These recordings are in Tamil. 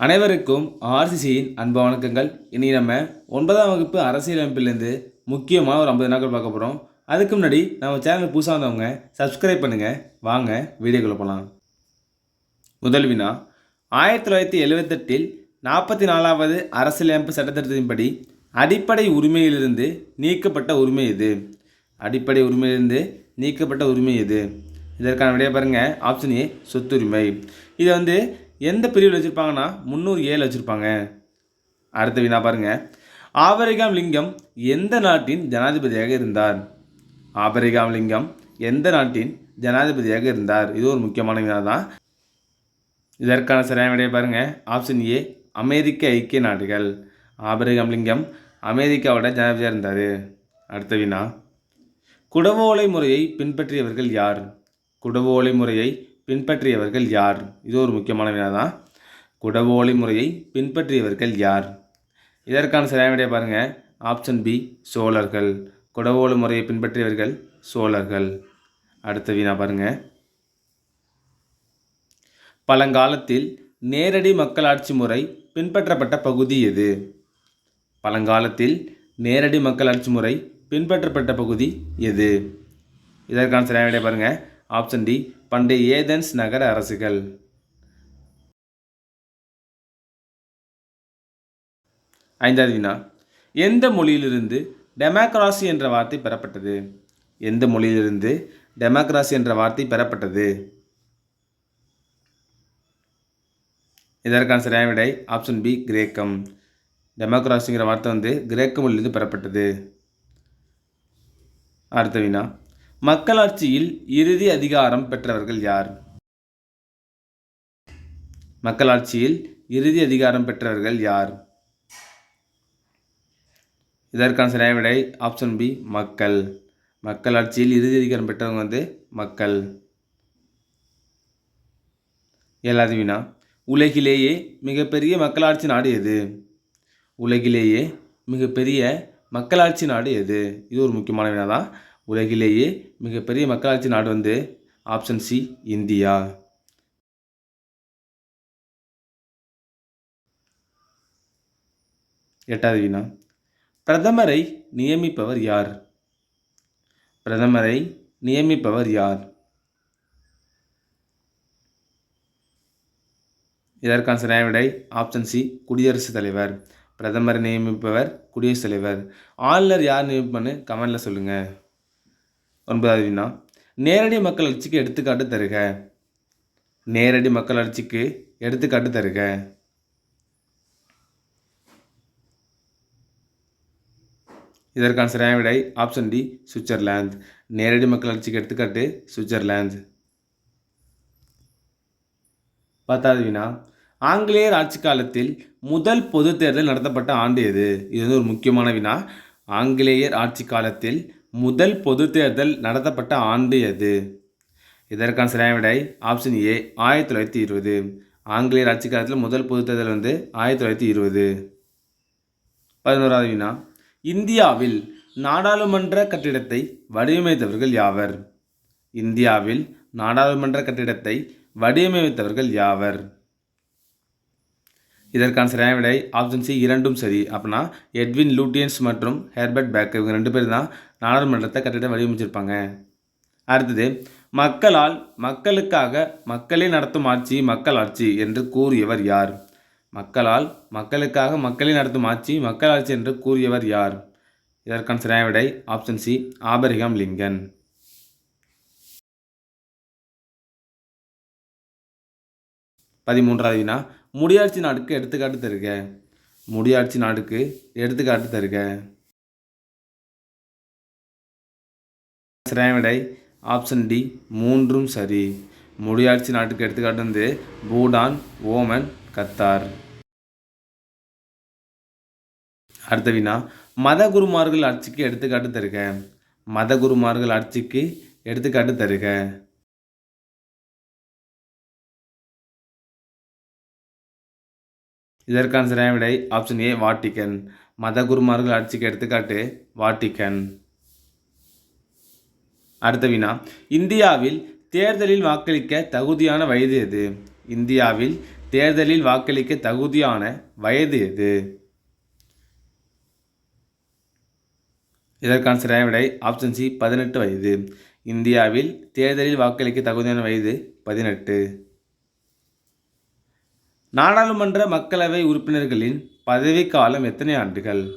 அனைவருக்கும் ஆர்சிசியின் அன்பு வணக்கங்கள். இனி நம்ம ஒன்பதாம் வகுப்பு அரசியலமைப்பிலேருந்து முக்கியமான ஒரு ஐம்பது நாட்கள் பார்க்க போகிறோம் அதுக்கு முன்னாடி நம்ம சேனல் புதுசாக வந்தவங்க சப்ஸ்கிரைப் பண்ணுங்கள் வாங்க வீடியோக்களை போகலாம் முதல் வினா. ஆயிரத்தி தொள்ளாயிரத்தி எழுவத்தெட்டில் நாற்பத்தி நாலாவது அரசியலமைப்பு சட்டத்திட்டத்தின்படி அடிப்படை உரிமையிலிருந்து நீக்கப்பட்ட உரிமை இது அடிப்படை உரிமையிலிருந்து நீக்கப்பட்ட உரிமை இது இதற்கான விடையை பாருங்கள் ஆப்ஷன் ஏ சொத்துரிமை. இதை வந்து எந்த பிரிவில் வச்சுருப்பாங்கன்னா? முந்நூறு ஏழு வச்சுருப்பாங்க. அடுத்த வினா பாருங்கள் ஆபரிகாம் லிங்கம் எந்த நாட்டின் ஜனாதிபதியாக இருந்தார்? ஆபரிகாம் லிங்கம் எந்த நாட்டின் ஜனாதிபதியாக இருந்தார்? இது ஒரு முக்கியமான வினா தான். இதற்கான சரியான விடையை பாருங்கள் ஆப்ஷன் ஏ அமெரிக்க ஐக்கிய நாடுகள். ஆபரிகாம் லிங்கம் அமெரிக்காவோட ஜனாதிபதியாக இருந்தார். அடுத்த வினா குடவோலை முறையை பின்பற்றியவர்கள் யார்? குடவோலை முறையை பின்பற்றியவர்கள் யார்? இது ஒரு முக்கியமான வினா தான் குடவோலை முறையை பின்பற்றியவர்கள் யார்? இதற்கான சரியான விடையை பாருங்கள் ஆப்ஷன் பி சோழர்கள். குடவோலை முறையை பின்பற்றியவர்கள் சோழர்கள். அடுத்த வினா பாருங்கள் பழங்காலத்தில் நேரடி மக்களாட்சி முறை பின்பற்றப்பட்ட பகுதி எது? பழங்காலத்தில் நேரடி மக்களாட்சி முறை பின்பற்றப்பட்ட பகுதி எது? இதற்கான சரியான பாருங்கள் ஆப்ஷன் டி பண்டைய ஏதென்ஸ் நகர அரசுகள். ஐந்தாவது வினா. எந்த மொழியிலிருந்து டெமோக்ராசி என்ற வார்த்தை பெறப்பட்டது? எந்த மொழியிலிருந்து டெமோக்ராசி என்ற வார்த்தை பெறப்பட்டது? இதற்கான சரியான விடை ஆப்ஷன் பி கிரேக்கம். டெமோக்ராசிங்கிற வார்த்தை வந்து கிரேக்க மொழியிலிருந்து பெறப்பட்டது. அடுத்த வினா. மக்களாட்சியில் இறுதி அதிகாரம் பெற்றவர்கள் யார்? மக்களாட்சியில் இறுதி அதிகாரம் பெற்றவர்கள் யார்? இதற்கான சரியான விடை ஆப்ஷன் பி மக்கள். மக்களாட்சியில் இறுதி அதிகாரம் பெற்றவங்க வந்து மக்கள். ஏழாவது வினா உலகிலேயே மிகப்பெரிய மக்களாட்சி நாடு எது? உலகிலேயே மிகப்பெரிய மக்களாட்சி நாடு எது? இது ஒரு முக்கியமான வினா தான் உலகிலேயே மிகப்பெரிய மக்களாட்சி நாடு வந்து ஆப்ஷன் சி இந்தியா. எட்டாவது வினா பிரதமரை நியமிப்பவர் யார்? பிரதமரை நியமிப்பவர் யார்? இதற்கான சரியான விடை ஆப்ஷன் சி குடியரசுத் தலைவர். பிரதமரை நியமிப்பவர் குடியரசுத் தலைவர். ஆளுநர் யார் நியமிப்பன்னு கமெண்டில் சொல்லுங்கள் ஒன்பதாவது வினா. நேரடி மக்கள் ஆட்சிக்கு எடுத்துக்காட்டு தருக. நேரடி மக்கள் ஆட்சிக்கு எடுத்துக்காட்டு தருக. இதற்கான சரியான விடை ஆப்ஷன் டி சுவிட்சர்லாந்து. நேரடி மக்கள் ஆட்சிக்கு எடுத்துக்காட்டு சுவிட்சர்லாந்து. பத்தாவது வினா. ஆங்கிலேயர் ஆட்சி காலத்தில் முதல் பொது தேர்தல் நடத்தப்பட்ட ஆண்டு எது? இது வந்து ஒரு முக்கியமான வினா. ஆங்கிலேயர் ஆட்சி காலத்தில் முதல் பொது தேர்தல் நடத்தப்பட்ட ஆண்டு எது? இதற்கான சரியான விடை ஆப்ஷன் ஏ ஆயிரத்தி தொள்ளாயிரத்தி இருபது. ஆங்கிலேயர் ஆட்சி காலத்தில் முதல் பொது தேர்தல் வந்து ஆயிரத்தி தொள்ளாயிரத்தி இருபது. பதினோராவது வினா இந்தியாவில் நாடாளுமன்ற கட்டிடத்தை வடிவமைத்தவர்கள் யாவர்? இந்தியாவில் நாடாளுமன்ற கட்டிடத்தை வடிவமைத்தவர்கள் யாவர்? இதற்கான சரியான விடை ஆப்ஷன் சி இரண்டும் சரி. அப்படின்னா எட்வின் லூட்டியன்ஸ் மற்றும் ஹெர்பர்ட் பேக் இவங்க ரெண்டு பேர் தான் நாடாளுமன்றத்தை கட்டிடம் வடிவமைச்சிருப்பாங்க. அடுத்தது மக்களால் மக்களுக்காக மக்களே நடத்தும் ஆட்சி மக்கள் ஆட்சி என்று கூறியவர் யார்? மக்களால் மக்களுக்காக மக்களே நடத்தும் ஆட்சி மக்கள் ஆட்சி என்று கூறியவர் யார்? இதற்கான சரியான விடை ஆப்ஷன் சி ஆபரிகாம் லிங்கன் பதிமூன்றாவது வினா முடியாட்சி நாடுக்கு எடுத்துக்காட்டு தருக. முடியாட்சி நாடுக்கு எடுத்துக்காட்டு தருக. சிராவிடை ஆப்ஷன் டி மூன்றும் சரி. முடியாட்சி நாட்டுக்கு எடுத்துக்காட்டு வந்து பூடான் ஓமன் கத்தார். அடுத்த வினா மத குருமார்கள் ஆட்சிக்கு எடுத்துக்காட்டு தருக. மத குருமார்கள் ஆட்சிக்கு எடுத்துக்காட்டு தருக. இதற்கான சரியான விடை ஆப்ஷன் ஏ வாட்டிக்கன் மத குருமார்கள் ஆட்சிக்கு எடுத்துக்காட்டு வாட்டிக்கன் அடுத்த வினா இந்தியாவில் தேர்தலில் வாக்களிக்க தகுதியான வயது எது? இந்தியாவில் தேர்தலில் வாக்களிக்க தகுதியான வயது எது? இதற்கான சரியான விடை ஆப்ஷன் சி பதினெட்டு வயது. இந்தியாவில் தேர்தலில் வாக்களிக்க தகுதியான வயது பதினெட்டு. நாடாளுமன்ற மக்களவை உறுப்பினர்களின் பதவிக்காலம் எத்தனை ஆண்டுகள்?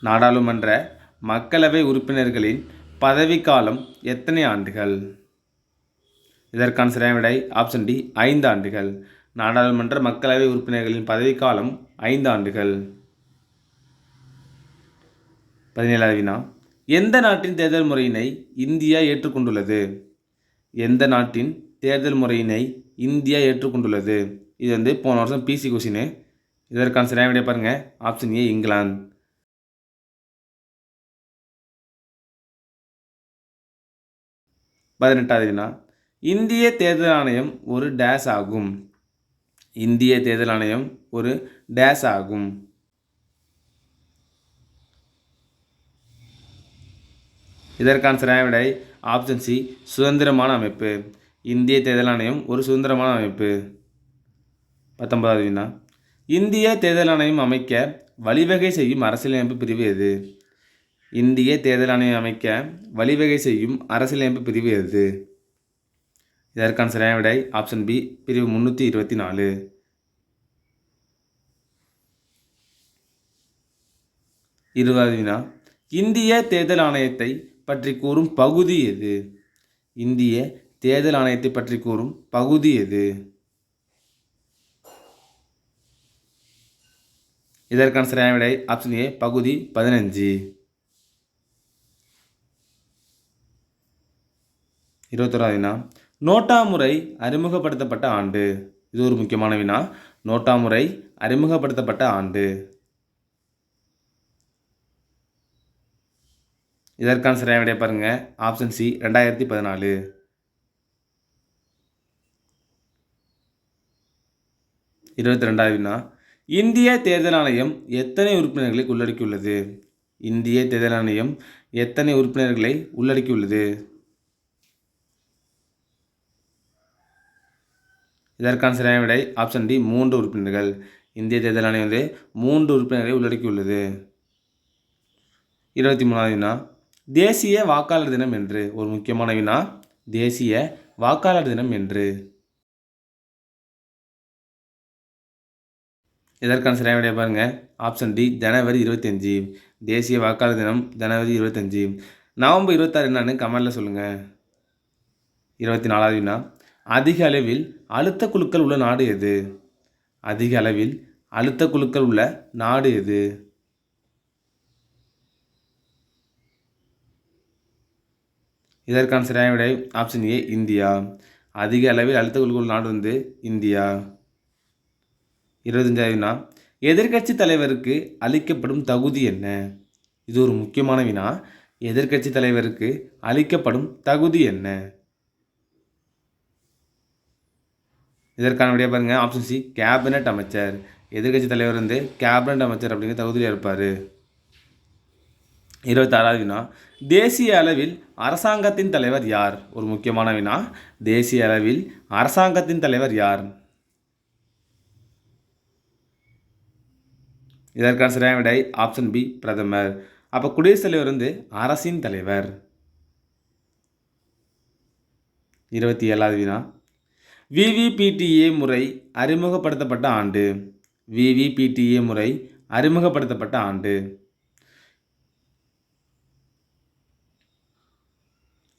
நாடாளுமன்ற மக்களவை உறுப்பினர்களின் பதவிக்காலம் எத்தனை ஆண்டுகள்? இதற்கான சரியான விடை ஆப்ஷன் டி ஐந்து ஆண்டுகள். நாடாளுமன்ற மக்களவை உறுப்பினர்களின் பதவிக்காலம் ஐந்து ஆண்டுகள். பதினேழாவது வினா. எந்த நாட்டின் தேர்தல் முறையினை இந்தியா ஏற்றுக்கொண்டுள்ளது? எந்த நாட்டின் தேர்தல் முறையினை இந்தியா ஏற்றுக்கொண்டுள்ளது? இது வந்து போன வருஷம் பிசி கொஷினு இதற்கான சரியான விடைய பாருங்கள் ஆப்ஷன் ஏ இங்கிலாந்து பதினெட்டாவது வினா இந்திய தேர்தல் ஆணையம் ஒரு டேஸ் ஆகும். இந்திய தேர்தல் ஆணையம் ஒரு டேஸ் ஆகும். இதற்கான சரியான விடை ஆப்ஷன் சி சுதந்திரமான அமைப்பு. இந்திய தேர்தல் ஆணையம் ஒரு சுதந்திரமான அமைப்பு. பத்தொன்பதாவது வினா. இந்திய தேர்தல் ஆணையம் அமைக்க வழிவகை செய்யும் அரசியலமைப்பு பிரிவு எது? இந்திய தேர்தல் ஆணையம் அமைக்க வழிவகை செய்யும் அரசியலமைப்பு பிரிவு எது? இதற்கான சரியான விடை ஆப்ஷன் பி பிரிவு முந்நூற்றி இருபத்தி நாலு. இருபதாவது வினா. இந்திய தேர்தல் ஆணையத்தை பற்றி கூறும் பகுதி எது? இந்திய தேர்தல் ஆணையத்தை பற்றி கூறும் பகுதி எது? இதற்கான சரியான விடை ஆப்ஷன் ஏ பகுதி பதினஞ்சு. இருபத்தொராது வினா. நோட்டா முறை அறிமுகப்படுத்தப்பட்ட ஆண்டு. இது ஒரு முக்கியமான வினா. நோட்டா முறை அறிமுகப்படுத்தப்பட்ட ஆண்டு. இதற்கான சரியான விடைய பாருங்க. ஆப்ஷன் சி ரெண்டாயிரத்தி பதினாலு. இருபத்தி ரெண்டாவது வினா. இந்திய தேர்தல் ஆணையம் எத்தனை உறுப்பினர்களை உள்ளடக்கியுள்ளது? இந்திய தேர்தல் ஆணையம் எத்தனை உறுப்பினர்களை உள்ளடக்கியுள்ளது? இதற்கான சரியான விடை ஆப்ஷன் டி மூன்று உறுப்பினர்கள். இந்திய தேர்தல் ஆணையம் வந்து மூன்று உறுப்பினர்களை உள்ளடக்கியுள்ளது. இருபத்தி மூணாவது வினா. தேசிய வாக்காளர் தினம் என்று. ஒரு முக்கியமான வினா. தேசிய வாக்காளர் தினம் என்று. இதற்கான சரியான விடைய ஆப்ஷன் டி ஜனவரி இருபத்தஞ்சி தேசிய வாக்காளர் தினம் ஜனவரி இருபத்தஞ்சி நவம்பர் இருபத்தாறு என்னன்னு கமெண்டில் சொல்லுங்கள் இருபத்தி நாலாவது வினா. அதிக அளவில் அழுத்த குழுக்கள் உள்ள நாடு எது? அதிக அளவில் அழுத்த குழுக்கள் உள்ள நாடு எது? இதற்கான சரியான விடை ஆப்ஷன் ஏ இந்தியா. அதிக அளவில் அழுத்த குழுக்கள் நாடு வந்து இந்தியா. இருபத்தஞ்சாவது வினா எதிர்க்கட்சி தலைவருக்கு அளிக்கப்படும் தகுதி என்ன? இது ஒரு முக்கியமான வினா. எதிர்க்கட்சி தலைவருக்கு அளிக்கப்படும் தகுதி என்ன? இதற்கான விடைய பாருங்க. ஆப்ஷன் சி கேபினட் அமைச்சர். எதிர்க்கட்சி தலைவர் வந்து கேபினட் அமைச்சர் அப்படிங்கிற தகுதியில் இருப்பார். இருபத்தாறாவது வினா தேசிய அளவில் அரசாங்கத்தின் தலைவர் யார்? ஒரு முக்கியமான வினா. தேசிய அளவில் அரசாங்கத்தின் தலைவர் யார்? இதற்கான சரியான விடை ஆப்ஷன் பி பிரதமர். அப்போ குடியரசுத் தலைவர் வந்து அரசின் தலைவர். இருபத்தி ஏழாவது வினா. விவிபிடிஏ முறை அறிமுகப்படுத்தப்பட்ட ஆண்டு. விவிபிடிஏ முறை அறிமுகப்படுத்தப்பட்ட ஆண்டு.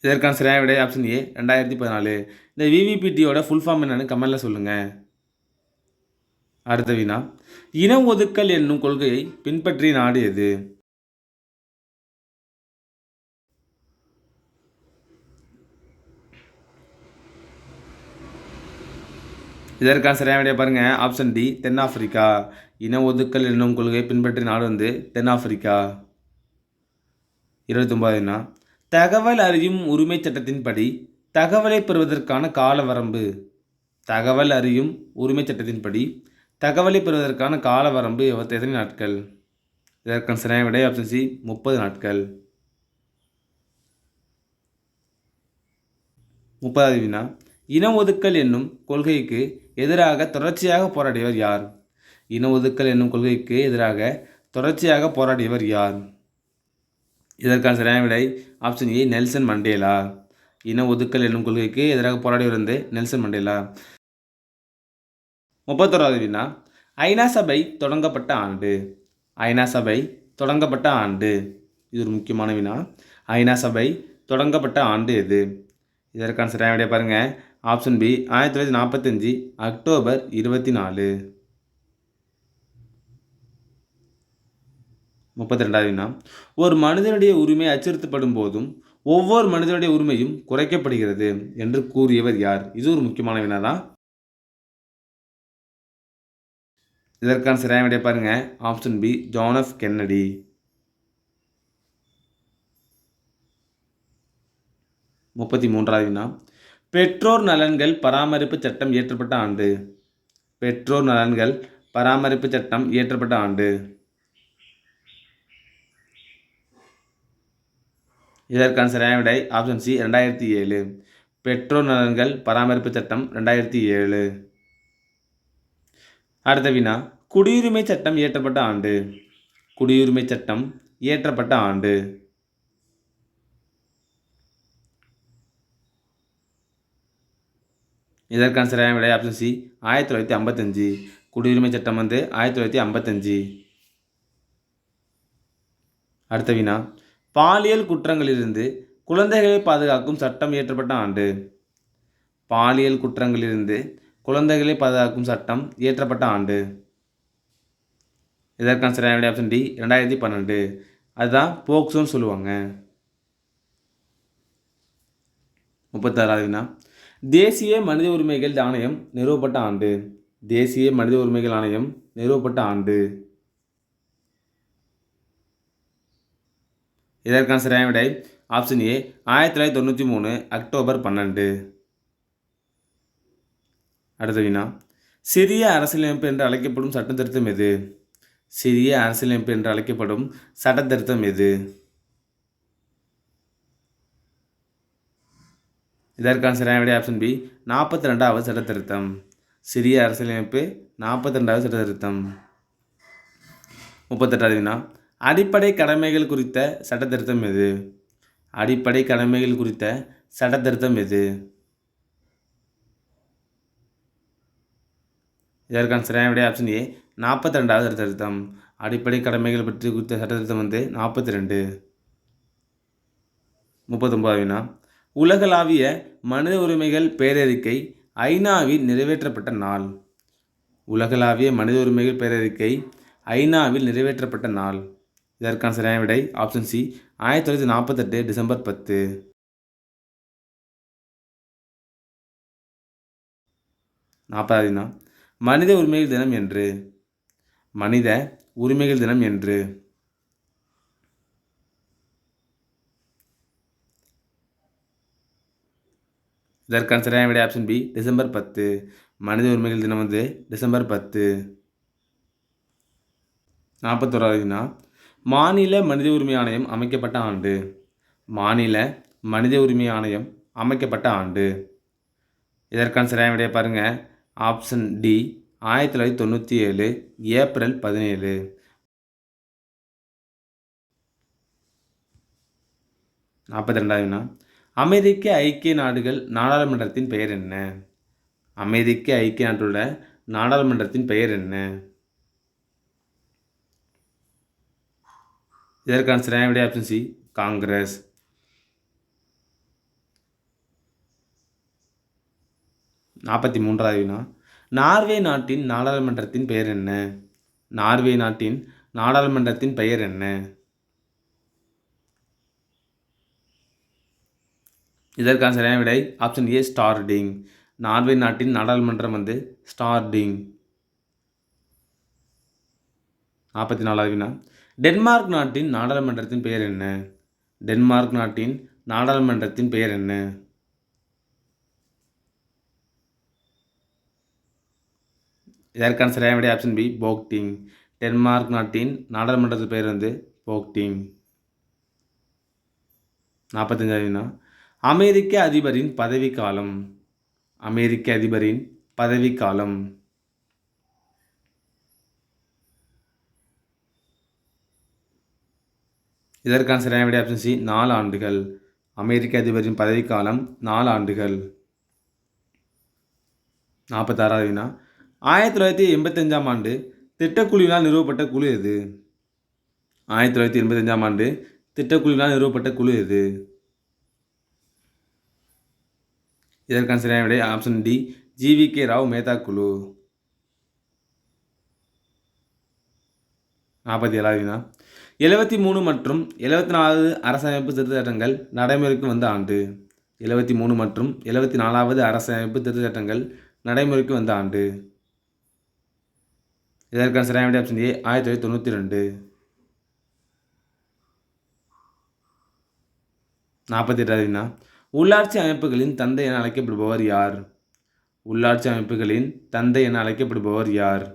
இதற்கான சரியான விடை ஆப்ஷன் ஏ ரெண்டாயிரத்தி பதினாலு. இந்த விவிபிடியோட ஃபுல் ஃபார்ம் என்னென்னு கமெண்டில் சொல்லுங்கள் அடுத்த வினா. இன ஒதுக்கல் என்னும் கொள்கையை பின்பற்றிய நாடு எது? இதற்கான சரியான விடைய பாருங்க. ஆப்ஷன் டி தென்னாப்பிரிக்கா. இன ஒதுக்கல் என்னும் கொள்கையை பின்பற்றிய நாடு வந்து தென்னாப்பிரிக்கா. இருபத்தொன்பது வினா. தகவல் அறியும் உரிமை சட்டத்தின்படி தகவலை பெறுவதற்கான கால வரம்பு தகவல் அறியும் உரிமை சட்டத்தின்படி தகவலை பெறுவதற்கான கால வரம்பு எத்தனை நாட்கள்? இதற்கான சரியான விடை ஆப்ஷன் சி முப்பது நாட்கள். முப்பதாவது வினா. இன ஒதுக்கல் என்னும் கொள்கைக்கு எதிராக தொடர்ச்சியாக போராடியவர் யார்? இன ஒதுக்கல் என்னும் கொள்கைக்கு எதிராக தொடர்ச்சியாக போராடியவர் யார்? இதற்கான சரியான விடை ஆப்ஷன் ஏ நெல்சன் மண்டேலா. இன ஒதுக்கல் என்னும் கொள்கைக்கு எதிராக போராடியவர் வந்து நெல்சன் மண்டேலா. முப்பத்தோராவது வினா ஐநா சபை தொடங்கப்பட்ட ஆண்டு. ஐநா சபை தொடங்கப்பட்ட ஆண்டு. இது ஒரு முக்கியமான வினா. ஐநா சபை தொடங்கப்பட்ட ஆண்டு எது? இதற்கான சரியான விடையை பாருங்கள் ஆப்ஷன் பி ஆயிரத்தி தொள்ளாயிரத்தி நாற்பத்தஞ்சு அக்டோபர் இருபத்தி நாலு முப்பத்தி ரெண்டாவது வினா ஒரு மனிதனுடைய உரிமை அச்சுறுத்தப்படும் போதும் ஒவ்வொரு மனிதனுடைய உரிமையும் குறைக்கப்படுகிறது என்று கூறியவர் யார்? இது ஒரு முக்கியமான வினா தான் இதற்கான சரியான விடைய பாருங்க. Option B John F Kennedy முப்பத்தி மூன்றாவது வினா. பெற்றோர் நலன்கள் பராமரிப்பு சட்டம் இயற்றப்பட்ட ஆண்டு. பெற்றோர் நலன்கள் பராமரிப்பு சட்டம் இயற்றப்பட்ட ஆண்டு. இதற்கான சரியான விடை ஆப்ஷன் சி ரெண்டாயிரத்தி ஏழு. பெற்றோர் நலன்கள் பராமரிப்பு சட்டம் ரெண்டாயிரத்தி ஏழு. அடுத்த வினா குடியுரிமை சட்டம் இயற்றப்பட்ட ஆண்டு. குடியுரிமை சட்டம் இயற்றப்பட்ட ஆண்டு. இதற்கான சரியான விடை ஆப்ஷன் சி ஆயிரத்தி தொள்ளாயிரத்தி ஐம்பத்தஞ்சு. குடியுரிமை சட்டம் வந்து ஆயிரத்தி தொள்ளாயிரத்தி ஐம்பத்தஞ்சு. அடுத்த வினா பாலியல் குற்றங்களிலிருந்து குழந்தைகளை பாதுகாக்கும் சட்டம் இயற்றப்பட்ட ஆண்டு. பாலியல் குற்றங்களிலிருந்து குழந்தைகளை பாதுகாக்கும் சட்டம் இயற்றப்பட்ட ஆண்டு. இதற்கான சரியான ஆப்ஷன் டி ரெண்டாயிரத்தி பன்னெண்டு. அதுதான் போக்சோன்னு சொல்லுவாங்க. முப்பத்தாறாவது வினா. தேசிய மனித உரிமைகள் ஆணையம் நிறுவப்பட்ட ஆண்டு. தேசிய மனித உரிமைகள் ஆணையம் நிறுவப்பட்ட ஆண்டு. இதற்கான சரியான விடை ஆப்ஷன் ஏ ஆயிரத்தி தொள்ளாயிரத்தி தொண்ணூற்றி மூணு அக்டோபர் பன்னெண்டு. அடுத்த வினா. சிறிய அரசியலமைப்பு என்று அழைக்கப்படும் சட்ட திருத்தம் எது? சிறிய அரசியலமைப்பு என்று அழைக்கப்படும் சட்ட திருத்தம் எது? இதற்கான சரியான விட ஆப்ஷன் பி நாற்பத்தி ரெண்டாவது சட்ட திருத்தம் சிறிய அரசியலமைப்பு நாற்பத்தி ரெண்டாவது சட்ட திருத்தம் முப்பத்தெட்டாவது வினா. அடிப்படை கடமைகள் குறித்த சட்ட திருத்தம் எது? அடிப்படை கடமைகள் குறித்த சட்ட திருத்தம் எது? இதற்கான சரியான விடை ஆப்ஷன் ஏ நாற்பத்தி ரெண்டாவது சட்டத்திருத்தம் அடிப்படை கடமைகள் பற்றி குறித்த சட்டத்திருத்தம் வந்து நாற்பத்தி ரெண்டு முப்பத்தொம்பது வினா. உலகளாவிய மனித உரிமைகள் பேரறிக்கை ஐநாவில் நிறைவேற்றப்பட்ட நாள். உலகளாவிய மனித உரிமைகள் பேரறிக்கை ஐநாவில் நிறைவேற்றப்பட்ட நாள். இதற்கான சரியான விடை ஆப்ஷன் சி ஆயிரத்தி தொள்ளாயிரத்தி நாற்பத்தெட்டு டிசம்பர் பத்து. நாற்பதாவதுனா மனித உரிமைகள் தினம் என்று. மனித உரிமைகள் தினம் என்று. இதற்கான சரியான விடை ஆப்ஷன் பி டிசம்பர் பத்து. மனித உரிமைகள் தினம் வந்து டிசம்பர் பத்து. நாற்பத்தோராவது மாநில மனித உரிமை ஆணையம் அமைக்கப்பட்ட ஆண்டு. மாநில மனித உரிமை ஆணையம் அமைக்கப்பட்ட ஆண்டு. இதற்கான சரியான விடையை பாருங்கள் ஆப்ஷன் டி ஆயிரத்தி தொள்ளாயிரத்தி தொண்ணூற்றி ஏழு ஏப்ரல் பதினேழு. நாற்பத்தி ரெண்டாவது வினா அமெரிக்க ஐக்கிய நாடுகள் நாடாளுமன்றத்தின் பெயர் என்ன? அமெரிக்க ஐக்கிய நாட்டோட நாடாளுமன்றத்தின் பெயர் என்ன? இதற்கான சரியான விடை ஆப்ஷன் சி காங்கிரஸ். நாற்பத்தி மூன்றாவது வினா. நார்வே நாட்டின் நாடாளுமன்றத்தின் பெயர் என்ன? நார்வே நாட்டின் நாடாளுமன்றத்தின் பெயர் என்ன? இதற்கான சரியான விடை ஆப்ஷன் ஏ ஸ்டார்டிங் நார்வே நாட்டின் நாடாளுமன்றம் வந்து ஸ்டார்டிங் நாற்பத்தி நாலாவது வினா. டென்மார்க் நாட்டின் நாடாளுமன்றத்தின் பெயர் என்ன? டென்மார்க் நாட்டின் நாடாளுமன்றத்தின் பெயர் என்ன? இதற்கான சரியான விடை ஆப்ஷன் பி போக்டிங் டென்மார்க் நாட்டின் நாடாளுமன்றத்து பெயர் வந்து போக்டிங் நாற்பத்தஞ்சாவதுனா அமெரிக்க அதிபரின் பதவிக்காலம். காலம் அமெரிக்க அதிபரின் பதவிக்காலம். இதற்கான சரியான விடை ஆப்ஷன் சி நாலு ஆண்டுகள். அமெரிக்க அதிபரின் பதவிக்காலம் நாலு ஆண்டுகள். நாற்பத்தாறாவது வினா ஆயிரத்தி தொள்ளாயிரத்தி எண்பத்தஞ்சாம் ஆண்டு திட்டக்குழுவினால் நிறுவப்பட்ட குழு எது? ஆயிரத்தி தொள்ளாயிரத்தி எண்பத்தஞ்சாம் ஆண்டு திட்டக்குழுவினால் நிறுவப்பட்ட குழு எது? இதற்கான சரியான விடை? Option D G V K Rao Mehta குழு. நாற்பத்தி ஏழாவது வினா. எழுபத்தி மூணு மற்றும் எழுபத்தி நாலாவது அரசமைப்பு திருத்த சட்டங்கள் நடைமுறைக்கு வந்த ஆண்டு. எழுபத்தி மூணு மற்றும் எழுபத்தி நாலாவது அரசமைப்பு திருத்த சட்டங்கள் நடைமுறைக்கு வந்த ஆண்டு. இதற்கான சரியான விட ஆப்ஷன் ஏ ஆயிரத்தி தொள்ளாயிரத்தி தொண்ணூற்றி ரெண்டு. நாற்பத்தி உள்ளாட்சி அமைப்புகளின் தந்தை என அழைக்கப்படுபவர் யார்? உள்ளாட்சி அமைப்புகளின் தந்தை என அழைக்கப்படுபவர் யார்?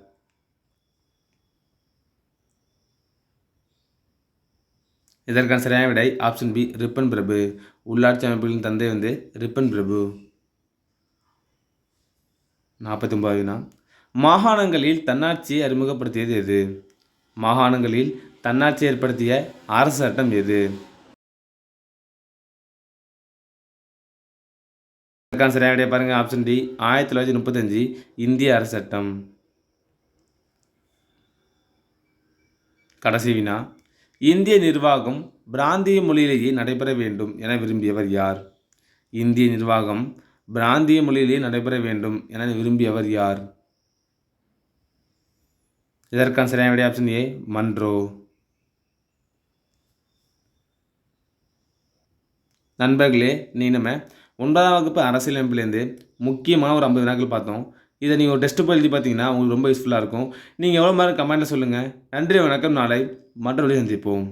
இதற்கான சரியான விடை ஆப்ஷன் பி ரிப்பன் பிரபு. உள்ளாட்சி அமைப்புகளின் தந்தை வந்து ரிப்பன் பிரபு. நாற்பத்தி ஒன்பதுனா மாகாணங்களில் தன்னாட்சியை அறிமுகப்படுத்தியது எது? மாகாணங்களில் தன்னாட்சி ஏற்படுத்திய அரசு சட்டம் எது? இதற்கான பாருங்கள் ஆப்ஷன் டி ஆயிரத்தி தொள்ளாயிரத்தி முப்பத்தஞ்சு இந்திய அரசு சட்டம். கடைசி வினா. இந்திய நிர்வாகம் பிராந்திய மொழியிலேயே நடைபெற வேண்டும் என விரும்பியவர் யார்? இந்திய நிர்வாகம் பிராந்திய மொழியிலேயே நடைபெற வேண்டும் என விரும்பியவர் யார்? இதற்கான சரியான விடை ஆப்ஷன் ஏ மன்றோ நண்பர்களே நீ நம்ம ஒன்பதாம் வகுப்பு அரசியலமைப்புலேருந்து முக்கியமான ஒரு ஐம்பது வினாக்கள் பார்த்தோம். இதை நீங்கள் ஒரு டெஸ்ட் போய் எழுதி பார்த்தீங்கன்னா உங்களுக்கு ரொம்ப யூஸ்ஃபுல்லாக இருக்கும். நீங்கள் எவ்வளோ மாதிரி கமெண்ட்டில் சொல்லுங்கள் நன்றி வணக்கம். நாளை மற்றொரு சந்திப்போம்.